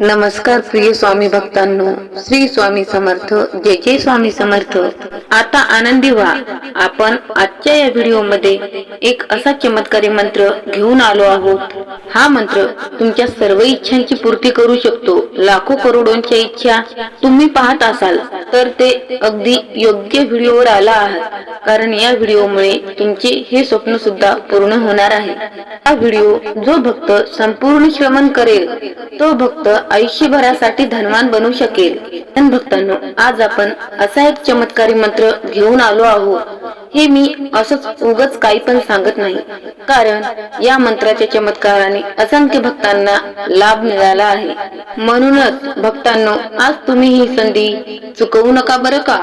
नमस्कार प्रिय स्वामी भक्तांनो श्री स्वामी समर्थ जय जय स्वामी समर्थ. आता आनंदी व्हा. आपण आजच्या या व्हिडिओमध्ये एक असा चमत्कारी मंत्र घेऊन आलो आहोत. हा मंत्र तुमच्या सर्व इच्छांची पूर्ती करू शकतो. लाखो करोडोंच्या इच्छा तुम्ही पाहत असाल तर ते अगदी योग्य व्हिडिओवर आला आहात. कारण या व्हिडिओमुळे तुमचे हे स्वप्न सुद्धा पूर्ण होणार आहे. हा व्हिडिओ जो भक्त संपूर्ण श्रमण करेल तो भक्त आयुष्यभरासाठी धनवान बनू शकेल. भक्तांनो आज आपण असा एक चमत्कारी मंत्र घेऊन आलो आहोत. हे मी असंच उगच काही पण सांगत नाही. कारण या मंत्राच्या चमत्काराने असंख्य भक्तांना लाभ मिळाला आहे. म्हणूनच भक्तांनो आज तुम्ही ही संधी चुकवू नका बरं का?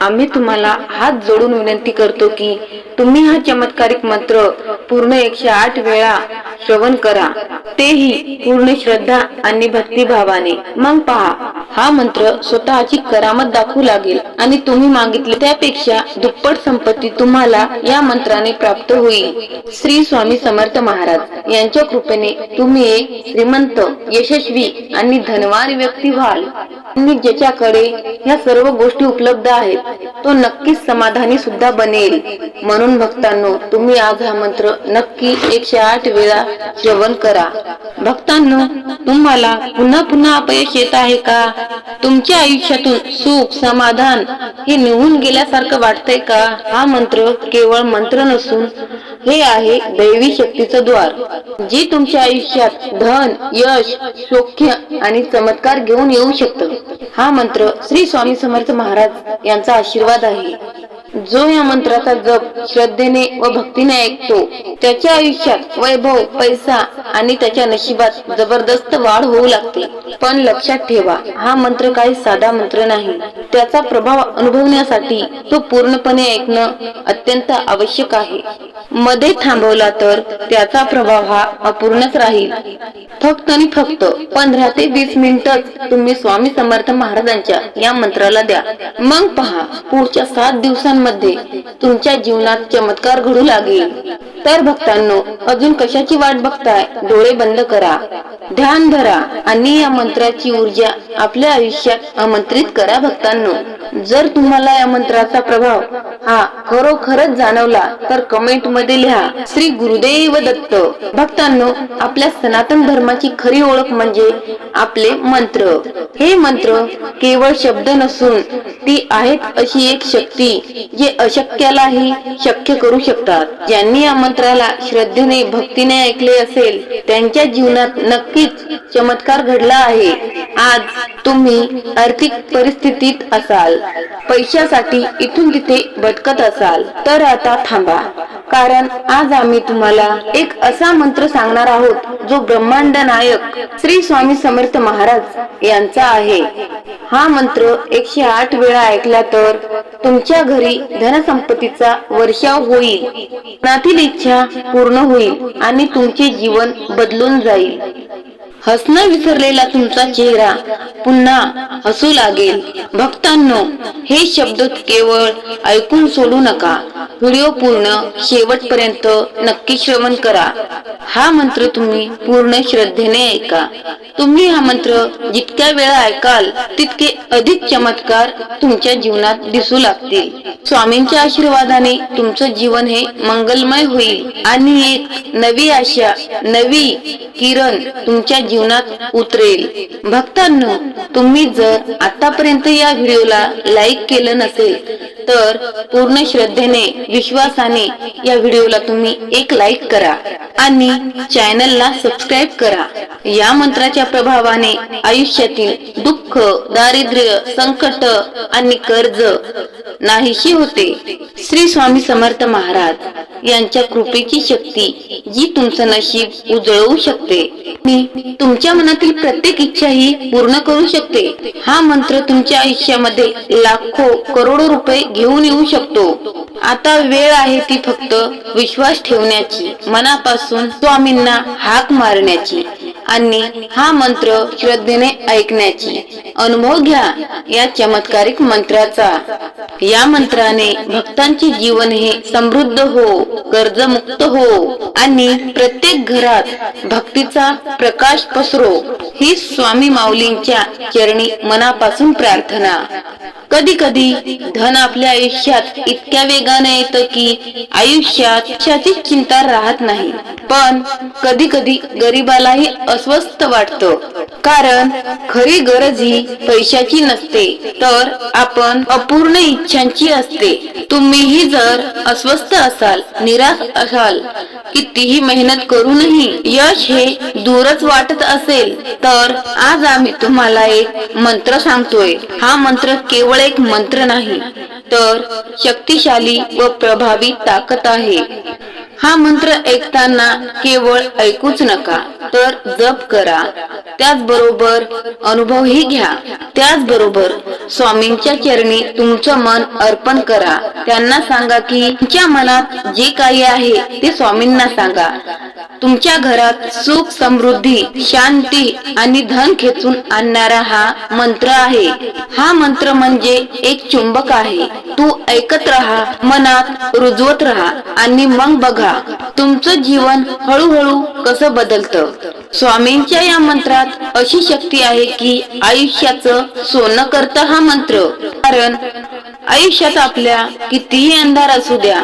आम्ही तुम्हाला हात जोडून विनंती करतो की तुम्ही हा चमत्कारिक मंत्र पूर्ण एकशे आठ वेळा श्रवण करा. तेही पूर्ण श्रद्धा आणि भक्तिभावाने. मग पहा हा मंत्र स्वतःची करामत दाखवू लागेल आणि तुम्ही मागितले त्यापेक्षा दुप्पट संपत्ती तुम्हाला या मंत्राने प्राप्त होईल. श्री स्वामी समर्थ महाराज यांच्या कृपेने तुम्ही एक श्रीमंत यशस्वी आणि धनवान व्यक्ती व्हाल. आणि ज्याच्याकडे या सर्व गोष्टी उपलब्ध आहेत तो नक्कीच समाधानी सुद्धा बनेल. म्हणून भक्तांनो तुम्ही आज हा मंत्र नक्की एकशे आठ वेळा श्रवण करा. भक्तांनो तुम्हाला पुन्हा पुन्हा अपयश येत आहे का? तुमच्या आयुष्यातून सुख समाधान हे निघून गेल्यासारखं वाटतंय का? हा मंत्र केवळ मंत्र नसून हे आहे दैवी शक्तीचं द्वार. जे तुमच्या आयुष्यात धन यश सौख्य आणि चमत्कार घेऊन येऊ शकतं. हा मंत्र श्री स्वामी समर्थ महाराज यांचा आशीर्वाद आहे. जो या मंत्राचा जप श्रद्धेने व भक्तीने ऐकतो त्याच्या आयुष्यात वैभव पैसा आणि त्याच्या नशिबात जबरदस्त वाढ होऊ लागते. पण लक्षात ठेवा हा मंत्र काही साधा मंत्र नाही. त्याचा प्रभाव अनुभवण्यासाठी तो पूर्णपणे ऐकणं अत्यंत आवश्यक आहे. मध्ये थांबवला तर त्याचा प्रभाव हा अपूर्णच राहील. फक्त आणि फक्त पंधरा ते वीस मिनिटच तुम्ही स्वामी समर्थ महाराजांच्या या मंत्राला द्या. मग पहा पुढच्या सात दिवसांमध्ये तुमच्या जीवनात चमत्कार घडू लागेल. तर भक्तांनो अजून कशाची वाट बघताय? डोळे बंद करा. ध्यान धरा आणि या मंत्राची ऊर्जा आपल्या आयुष्यात आमंत्रित करा भक्तांनो. जर तुम्हाला या मंत्राचा प्रभाव हा खरोखरच जाणवला तर कमेंटमध्ये लिहा श्री गुरुदेव दत्त. भक्तांनो आपल्या सनातन धर्माची खरी ओळख म्हणजे आपले मंत्र. हे मंत्र केवळ शब्द नसून ती आहेत अशी एक शक्ती जे अशक्यालाही शक्य करू शकतात. ज्यांनी या मंत्राला श्रद्धेने भक्तीने ऐकले असेल त्यांच्या जीवनात नक्कीच चमत्कार घडला आहे. आज तुम्ही आर्थिक परिस्थितीत असाल. पैशासाठी इथून तिथे भटकत असाल. तर आता थांबा. कारण आज आम्ही तुम्हाला एक असा मंत्र सांगणार आहोत जो ब्रह्मांड नायक श्री स्वामी समर्थ महाराज यांचा आहे. हा मंत्र एकशे आठ वेळा ऐकला तर तुमच्या घरी धनसंपत्तीचा वर्षाव होईल. मनातील इच्छा पूर्ण होईल आणि तुमचे जीवन बदलून जाईल. हसणं विसरलेला तुमचा चेहरा पुन्हा हसू लागेल. भक्तांनो हे शब्द केवळ ऐकून सोडू नका. व्हिडिओ पूर्ण शेवटपर्यंत नक्की श्रवण करा. हा मंत्र तुम्ही पूर्ण श्रद्धेने ऐका. तुम्ही हा मंत्र जितक्या वेळा ऐकाल तितके अधिक चमत्कार तुमच्या जीवनात दिसू लागतील. स्वामींच्या आशीर्वादाने तुमचं जीवन हे मंगलमय होईल. आणि एक नवी आशा नवी किरण तुमच्या जीवन जीवनात उतरेल. भक्तांनो तुम्ही जर आतापर्यंत या व्हिडिओला लाईक केलं नसेल तर पूर्ण श्रद्धेने विश्वासाने या व्हिडिओला तुम्ही एक लाईक करा आणि चॅनलला सबस्क्राईब करा. या मंत्राच्या प्रभावाने आयुष्यातील दुःख दारिद्र्य संकट आणि कर्ज नाहीशी होते. श्री स्वामी समर्थ महाराज यांच्या कृपेची शक्ती जी तुमचं नशीब उजळवू शकते. आणि तुमच्या मनातील प्रत्येक इच्छा ही पूर्ण करू शकते. हा मंत्र तुमच्या आयुष्यामध्ये लाखो करोडो रुपये घेऊन येऊ शकतो. आता वेळ आहे ती फक्त विश्वास ठेवण्याची मनापासून स्वामींना हाक मारण्याची आणि हा मंत्र श्रद्धेने ऐकण्याची. अनुभव घ्या या चमत्कारिक मंत्राचा. या मंत्राने भक्तांचे जीवन हे समृद्ध हो कर्जमुक्त हो आणि प्रत्येक घरात भक्तीचा प्रकाश पसरो. ही स्वामी माऊलींच्या चरणी मनापासून प्रार्थना. कधी कधी धन आपल्या आयुष्यात इतक्या वेगाने येतं की आयुष्यात कशाची चिंता राहत नाही. पण कधी कधी गरीबालाही अस्वस्थ वाटतं. कारण खरी गरज ही पैशाची नसते. तर आपण अपूर्ण इच्छांची असते. तुम्हीही जर अस्वस्थ असाल निराश असाल कितीही मेहनत करूनही यश हे दूरच वाटत असेल तर आज आम्ही तुम्हाला एक मंत्र सांगतोय. हा मंत्र केवळ एक मंत्र नाही तर शक्तिशाली व प्रभावी ताकद आहे. हा मंत्र ऐकताना केवळ ऐकूच नका तर जप करा. त्याचबरोबर अनुभवही घ्या. त्याचबरोबर स्वामींच्या चरणी तुमचं मन अर्पण करा. त्यांना सांगा की तुमच्या मनात जे काही आहे ते स्वामींना सांगा. तुमच्या घरात सुख समृद्धी शांती आणि धन खेचून आणणारा हा मंत्र आहे. हा मंत्र म्हणजे एक चुंबक आहे. तू ऐकत राहा मनात रुजवत राहा आणि मग बघा तुमचं जीवन हळूहळू कसं बदलतं? स्वामींच्या या मंत्रात अशी शक्ती आहे की आयुष्याचं सोनं करतं हा मंत्र. कारण आयुष्यात आपल्या कितीही अंधार असू द्या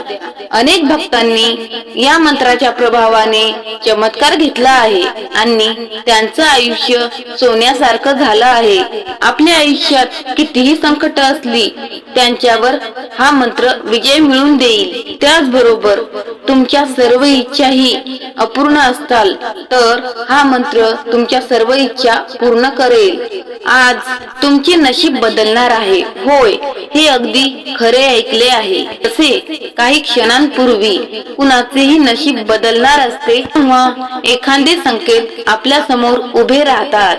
अनेक भक्तांनी या मंत्राच्या प्रभावाने चमत्कार घेतला आहे आणि त्यांचं आयुष्य सोन्यासारखं झालं आहे. आपल्या आयुष्यात कितीही संकट असली त्यांच्यावर हा मंत्र विजय मिळून देईल. त्याचबरोबर तुमच्या सर्व इच्छाही अपूर्ण असताल तर हा मंत्र तुमच्या सर्व इच्छा पूर्ण करेल. आज तुमचे नशीब बदलणार आहे. होय हे अगदी खरे ऐकले आहे. तसे काही क्षणांपूर्वी कुणाचेही नशीब बदलणार असते तेव्हा एखादे संकेत आपल्यासमोर उभे राहतात.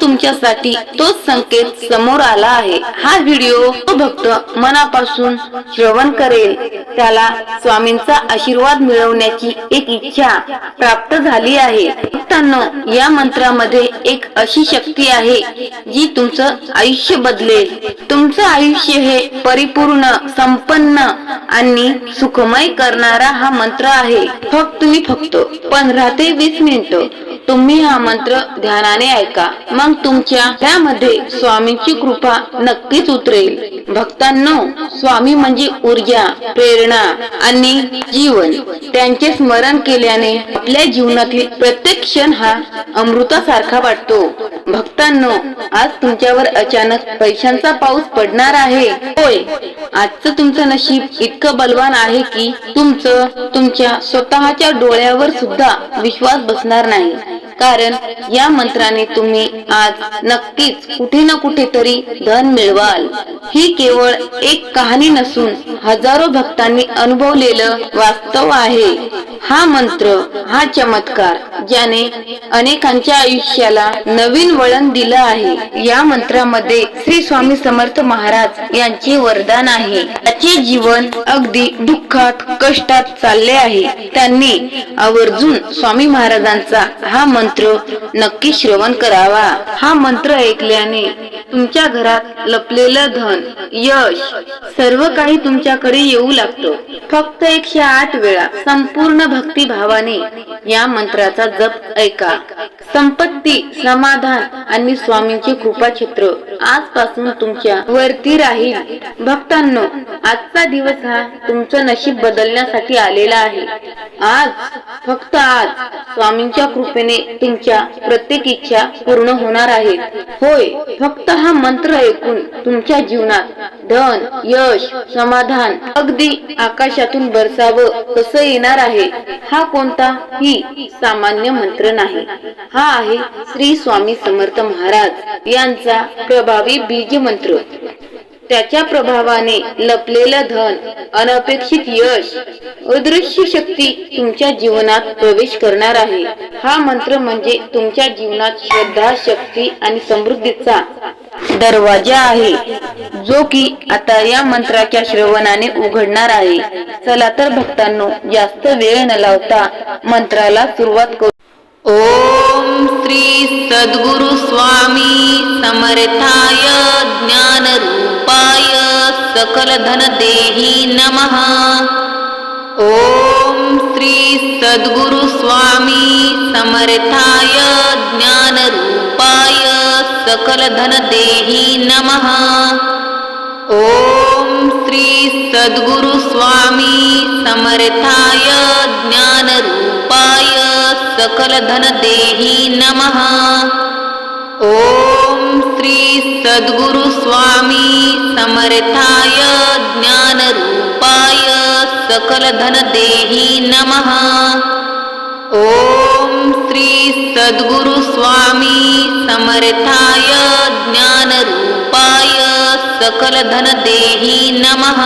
तुमच्यासाठी तोच संकेत समोर आला आहे. हा व्हिडिओ तो भक्त मनापासून श्रवण करेल. त्याला स्वामींचा आशीर्वाद मिळवण्याची एक इच्छा प्राप्त झाली आहे. या मंत्रामध्ये एक अशी शक्ती आहे जी तुमचं आयुष्य बदलेल. तुमचं आयुष्य हे परिपूर्ण संपन्न आणि सुखमय करणारा हा मंत्र आहे. फक्त तुम्ही फक्त पंधरा ते वीस मिनिट तुम्ही हा मंत्र ध्यानाने ऐका. मग तुमच्या त्यामध्ये स्वामींची कृपा नक्कीच उतरेल. भक्तांनो स्वामी म्हणजे ऊर्जा प्रेरणा आणि जीवन. त्यांचे स्मरण केल्याने आपल्या जीवनातील प्रत्येक क्षण हा अमृतासारखा वाटतो. भक्तांनो आज तुमच्यावर अचानक पैशांचा पाऊस पडणार आहे. होय आजचं तुमचं नशीब इतकं बलवान आहे की तुमचं तुमच्या स्वतःच्या डोळ्यावर सुद्धा विश्वास बसणार नाही. कारण या मंत्राने तुम्ही आज नक्कीच कुठे ना कुठे तरी धन मिळवाल. ही केवळ एक कहाणी नसून हजारो भक्तांनी अनुभवलेलं वास्तव आहे. हा मंत्र हा चमत्कार ज्याने अनेकांच्या आयुष्याला नवीन वळण दिलं आहे. या मंत्रामध्ये श्री स्वामी समर्थ महाराज यांचे वरदान आहे. त्याचे जीवन अगदी दुःखात कष्टात चालले आहे. त्यांनी आवर्जून स्वामी महाराजांचा हा मंत्र नक्की श्रवण करावा. हा मंत्र ऐकल्याने तुमच्या घरात लपलेलं धन यश सर्व काही तुमच्याकडे येऊ लागतो. फक्त एकशे आठ वेळा संपूर्ण भक्तिभावाने या मंत्राचा जप ऐका. संपत्ती समाधान आणि स्वामींचे कृपा क्षेत्र आजपासून तुमच्या वरती राहील. भक्तांनो आजचा दिवस हा तुमचं नशीब बदलण्यासाठी आलेला आहे. आज फक्त आज स्वामींच्या कृपेने तुमच्या प्रत्येक इच्छा पूर्ण होणार आहेत होय फक्त हा मंत्र ऐकून तुमच्या जीवनात धन यश समाधान अगदी आकाशातून बरसावं कसं येणार आहे हा कोणता ही सामान्य मंत्र नाही. हा आहे श्री स्वामी समर्थ महाराज यांचा प्रभावी बीज मंत्र त्याच्या प्रभावाने लपलेलं धन अनपेक्षित यश अदृश्य शक्ती तुमच्या जीवनात प्रवेश करणार आहे. हा मंत्र म्हणजे तुमच्या जीवनात श्रद्धा शक्ती आणि समृद्धीचा दरवाजा आहे. जो की आता या मंत्राच्या श्रवणाने उघडणार आहे. चला तर भक्तांनो जास्त वेळ न लावता मंत्राला सुरुवात करू. ओम श्री सद्गुरु स्वामी समर्थाय ज्ञान रूपाय सकल धन देही नमः। ओम श्री सद्गुरु स्वामी समर्थाय ज्ञान रूपाय सकल धन देही नमः। ओम श्री सद्गुरु स्वामी समर्थाय ज्ञान रूपाय सकल धन देही नमः। ओम श्री सद्गुरु समर्थाय ज्ञान रूपाय सकल धन देही नमः। ओम श्री सद्गुरु स्वामी समर्थाय ज्ञान रूपाय सकल धन देही नमः।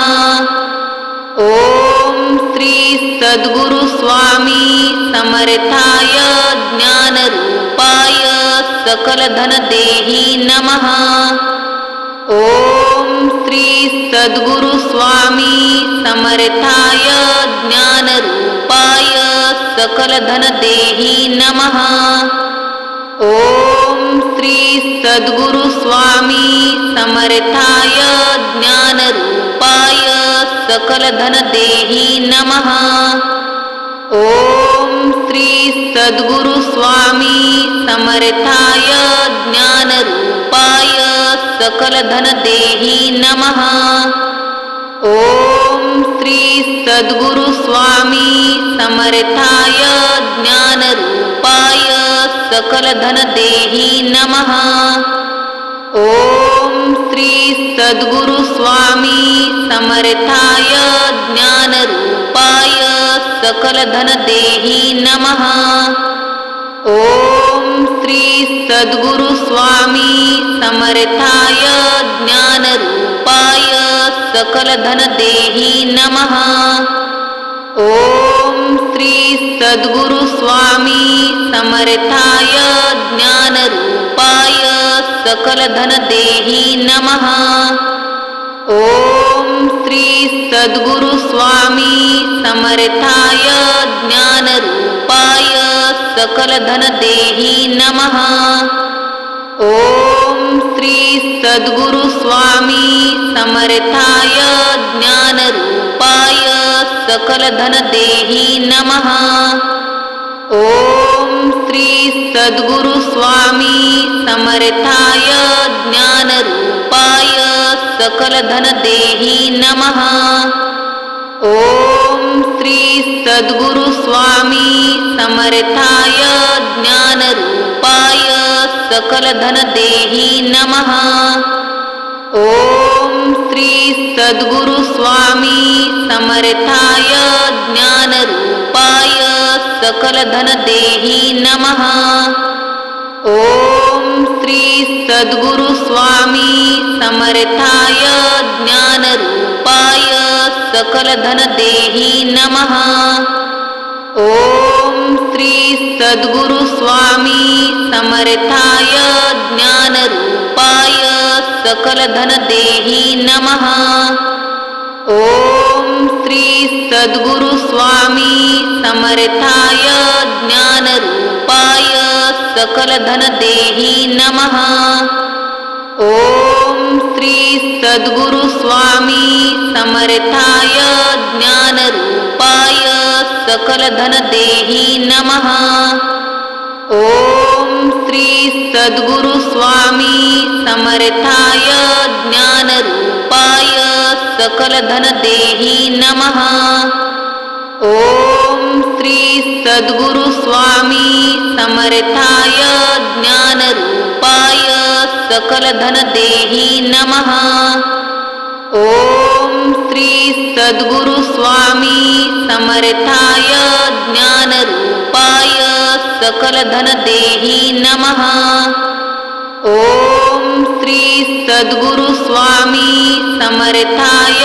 ओम श्री सद्गुरु स्वामी समर्थाय ज्ञान रूपाय सकल धन देही नमः। ओम श्री सद्गुरु स्वामी समर्थाय ज्ञान रूपाय सकल धन देही नमः। ओम श्री सद्गुरु स्वामी समर्थाय ज्ञान रूपाय सकल धन देही नमः। ओम श्री सद्गुरु स्वामी समर्थाय ज्ञान रूपाय सकल धन देही नमः। ओम श्री सद्गुरु स्वामी समर्थाय ज्ञान रूपाय सकल धन देही नमः। ओम श्री सद्गुरु स्वामी समर्थाय ज्ञान रूपाय सकल धन देही नमः। ओम सद्गुरु स्वामी समर्थाय ज्ञान रूपाय सकल धन देही नमः। ओम श्री सद्गुरु स्वामी समर्थाय ज्ञान रूपाय सकल धन देही नमः। ओम श्री सद्गुरु स्वामी समर्थाय ज्ञान रूपाय सकल धन देही नमः। ओम श्री सद्गुरु स्वामी समर्थाय ज्ञान रूपाय सकल धन देही नमः। ओम श्री सद्गुरु स्वामी समर्थाय ज्ञान रूपाय सकल धन देही नमः। ओम श्री सद्गुरु स्वामी समर्थाय ज्ञान रूपाय सकल धन देही नमः। ओम श्री सद्गुरु स्वामी समर्थाय ज्ञान रूपाय सकल धन देही नमः। ओम श्री सद्गुरु स्वामी समर्थाय ज्ञान रूपाय सकल धन देही नमः। ओम श्री सद्गुरु स्वामी समर्थाय ज्ञान रूपाय सकल धन देही नमः। ओम श्री सद्गुरु स्वामी समर्थाय ज्ञान रूपाय सकल धन देही नमः। ओम सद्गुरु स्वामी समर्थाय ज्ञान रूपाय सकल धन देही नमः। ओम श्री सद्गुरु स्वामी समर्थाय ज्ञान रूपाय सकल धन देही नमः। ओम श्री सद्गुरु स्वामी समर्थाय ज्ञान रूपाय सकल धन देही नमः। ओम श्री सद्गुरु स्वामी समर्थाय ज्ञान रूपाय सकल धन देही नमः। ओम श्री सद्गुरु स्वामी समर्थाय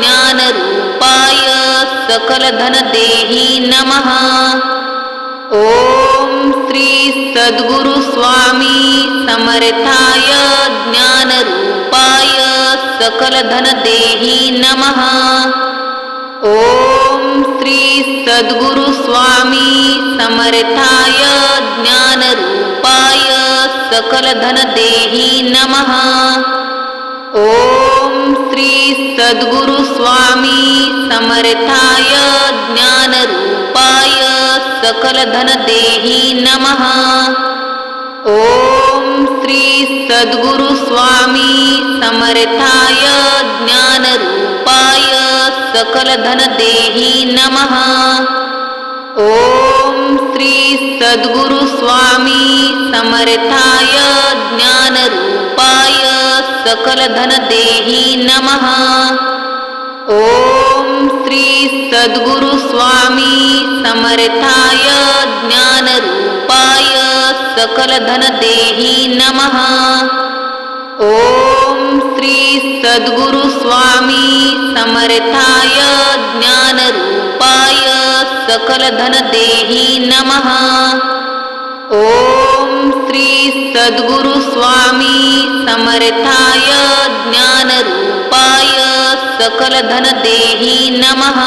ज्ञानरूपाय सकलधन देही नमः। ॐ सद्गुरु स्वामी समर्थाय ज्ञानरूपाय सकलधन देही नमः। ॐ श्री सद्गुरु स्वामी समर्थाय ज्ञानरूपाय सकलधन देही नमः। ॐ श्री सद्गुरु स्वामी समर्थाय ज्ञानरूपाय सकलधन देही नमः। ॐ श्री सद्गुरु स्वामी समर्थाय ज्ञानरूपाय सकलधन देही नमः। ॐ श्री सद्गुरु स्वामी समर्थाय ज्ञानरूपाय सकलधन देही नमः। ॐ सद्गुरु स्वामी समर्थाय ज्ञानरूपाय सकलधन देही नमः। ॐ श्री सद्गुरु स्वामी समर्थाय ज्ञानरूपाय सकलधन देही नमः। ॐ श्री सद्गुरु स्वामी समर्थाय ज्ञानरूपाय सकलधन देही नमः।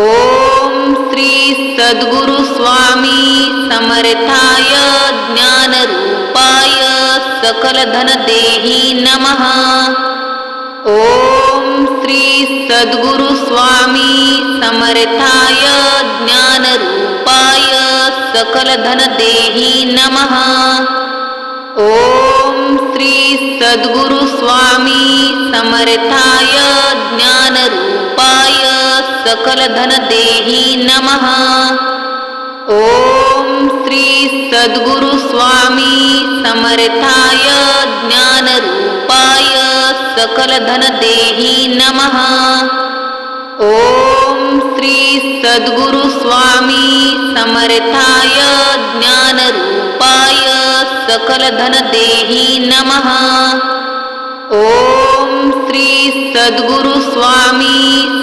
ॐ श्री सद्गुरु स्वामी समर्थाय ज्ञानरूपाय सकलधन देही नमः। ॐ श्री सद्गुरु स्वामी समर्थाय ज्ञानरूपाय सकलधन देही नमः। ॐ सद्गुरु स्वामी समर्थाय ज्ञानरूपाय सकलधन देही नमः। ॐ श्री सद्गुरु स्वामी समर्थाय ज्ञानरूपाय सकलधन देही नमः। ॐ श्री सद्गुरु स्वामी समर्थाय ज्ञानरूपाय सकलधन देही नमः। ॐ श्री सद्गुरु स्वामी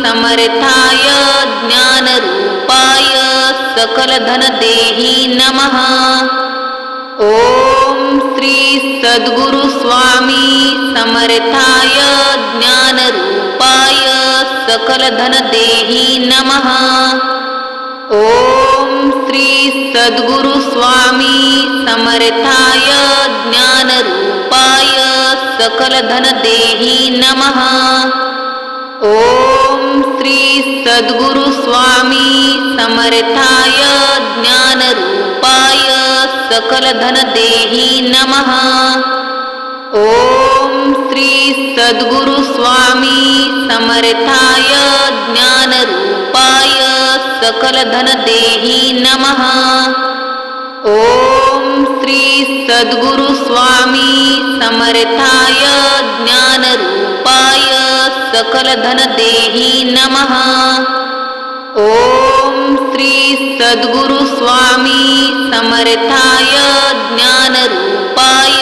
समर्थाय ज्ञानरूपाय सकलधन देही नमः। ॐ श्री सद्गुरु स्वामी समर्थाय ज्ञानरूपाय सकलधन देही नमः। ॐ श्री सद्गुरु स्वामी समर्थाय ज्ञानरूपाय सकलधन देही नमः। ॐ श्री सद्गुरु स्वामी समर्थाय ज्ञानरूपाय सकलधन देही नमः। ॐ श्री सद्गुरु स्वामी समर्थाय ज्ञानरूपाय सकलधन देही नमः। ॐ श्री सद्गुरु स्वामी समर्थाय ज्ञानरूपाय सकलधन देही नमः। ॐ श्री सद्गुरु स्वामी समर्थाय ज्ञानरूपाय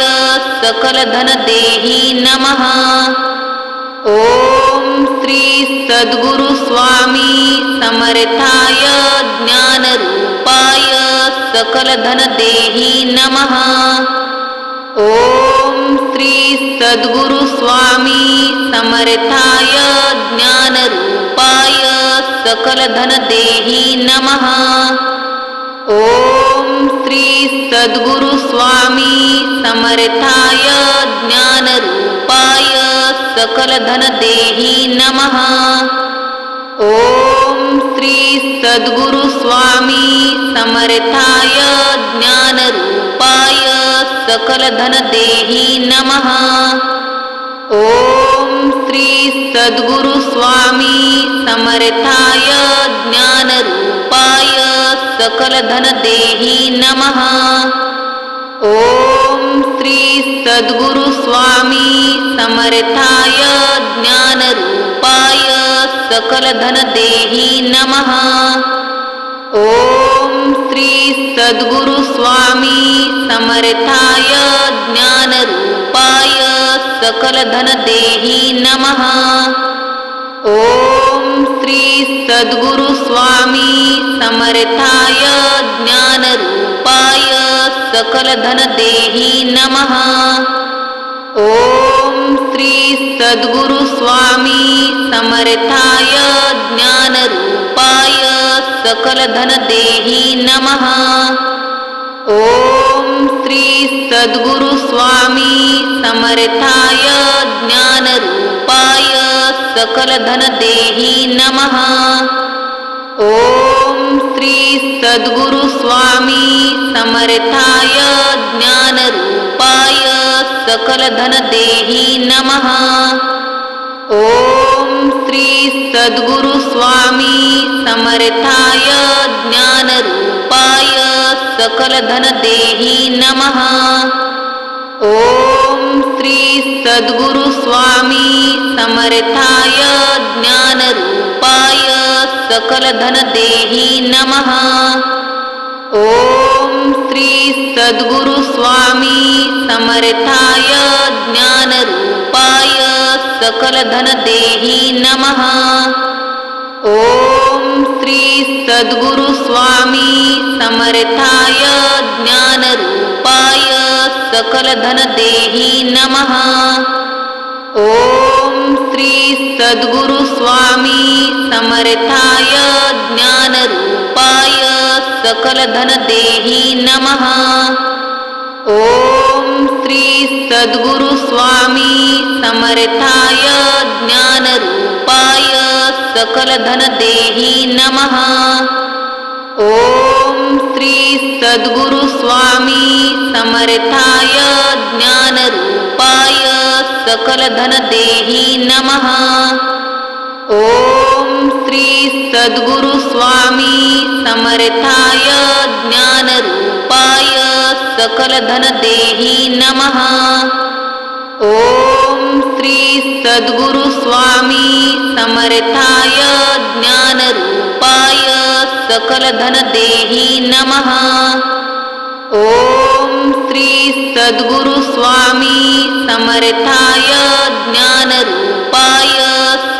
सकलधन देही नमः। ॐ सद्गुरु स्वामी समर्थाय ज्ञानरूपाय सकलधन देही नमः। ॐ श्री सद्गुरु स्वामी समर्थाय ज्ञानरूपाय सकलधन देही नमः। ॐ श्री सद्गुरु स्वामी समर्थाय ज्ञानरूपाय सकलधन देही नमः। ॐ श्री सद्गुरु स्वामी समर्थाय ज्ञानरूपाय सकलधन देही नमः। ॐ श्री सद्गुरु स्वामी समर्थाय ज्ञानरूपाय सकलधन देही नमः। ॐ श्री सद्गुरु स्वामी समर्थाय ज्ञानरूपाय सकलधन देही नमः। ॐ श्री सद्गुरु स्वामी समर्थाय ज्ञानरूपाय सकल धन देही नमः। ओम श्री सद्गुरु स्वामी समर्थाय ज्ञान रूपाय सकल धन देही नमः। ओम श्री सद्गुरु स्वामी समर्थाय ज्ञान रूपाय सकल धन देही नमः। ओम श्री सद्गुरु स्वामी समर्थाय ज्ञान रूपाय सकल धन देही नमः। ओम श्री सद्गुरु स्वामी समर्थाय ज्ञान रूपाय सकल धन देही नमः। ओम श्री सद्गुरु स्वामी समर्थाय ज्ञान रूपाय सकल धन देही नमः। ओम श्री सद्गुरु स्वामी समर्थाय ज्ञान रूपाय सकल धन देही नमः। ओम श्री सद्गुरु स्वामी समर्थाय ज्ञान रूपाय सकल धन देही नमः। ओम श्री सद्गुरु स्वामी समर्थाय ज्ञान रूपाय सकल धन देही नमः। ओम सद्गुरु स्वामी समर्थाय ज्ञान रूपाय सकल धन देही नमः। ओम श्री सद्गुरु स्वामी समर्थाय ज्ञान रूपाय सकल धन देही नमः। ओम श्री सद्गुरु स्वामी समर्थाय ज्ञान रूपाय सकल धन देही नमः। ओम श्री सद्गुरु स्वामी समर्थाय ज्ञान रूपाय सकल धन देही नमः। ओम श्री सद्गुरु स्वामी समर्थाय ज्ञान रूपाय सकल धन देही नमः। ओम सद्गुरु स्वामी समर्थाय ज्ञान रूपाय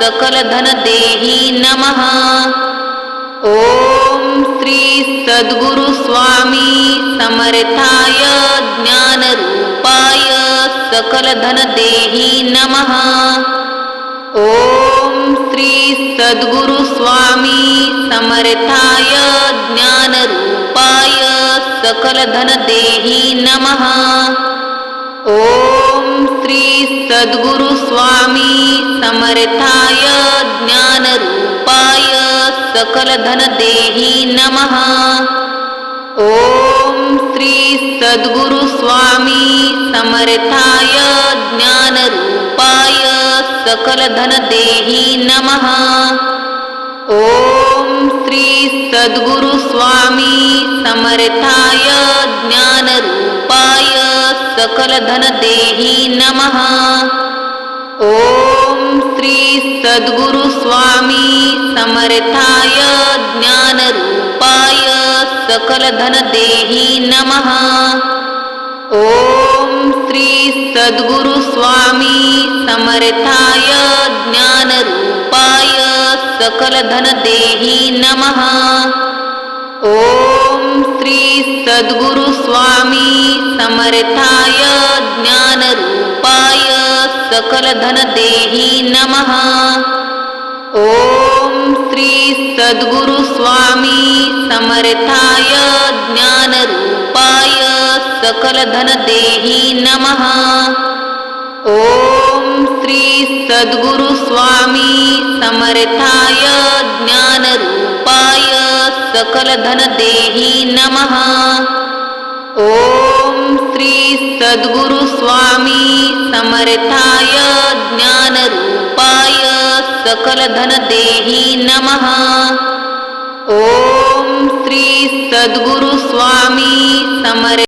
सकल धन देही नमः। ओम श्री सद्गुरु स्वामी समर्थाय ज्ञान रूपाय सकल धन देही नमः। ओम श्री सद्गुरु स्वामी समर्थाय ज्ञान रूपाय सकल धन देही नमः। ओम श्री सद्गुरु स्वामी समर्थाय ज्ञान रूपाय सकल धन देही नमः। ओम श्री सद्गुरु स्वामी समर्थाय ज्ञान रूपाय सकल धन देही नमः। ओम सद्गुरु स्वामी समर्थाय ज्ञान रूपाय सकल धन देही नमः। ओम श्री सद्गुरु स्वामी समर्थाय ज्ञान रूपाय सकल धन देही नमः। ओम श्री सद्गुरु स्वामी समर्थाय ज्ञान रूपाय सकल धन देही नमः। ओम श्री सद्गुरु स्वामी समर्थाय ज्ञान रूपाय सकल धन देही नमः। ओम श्री सद्गुरु स्वामी समर्थाय ज्ञान रूपाय सकल धन देही नमः। ओम सद्गुरु स्वामी समर्थाय ज्ञान रूपाय सकल धन देही नमः। ओम श्री सद्गुरु स्वामी समर्थाय ज्ञान रूपाय सकल धन देही नमः। ओम श्री सद्गुरु स्वामी समर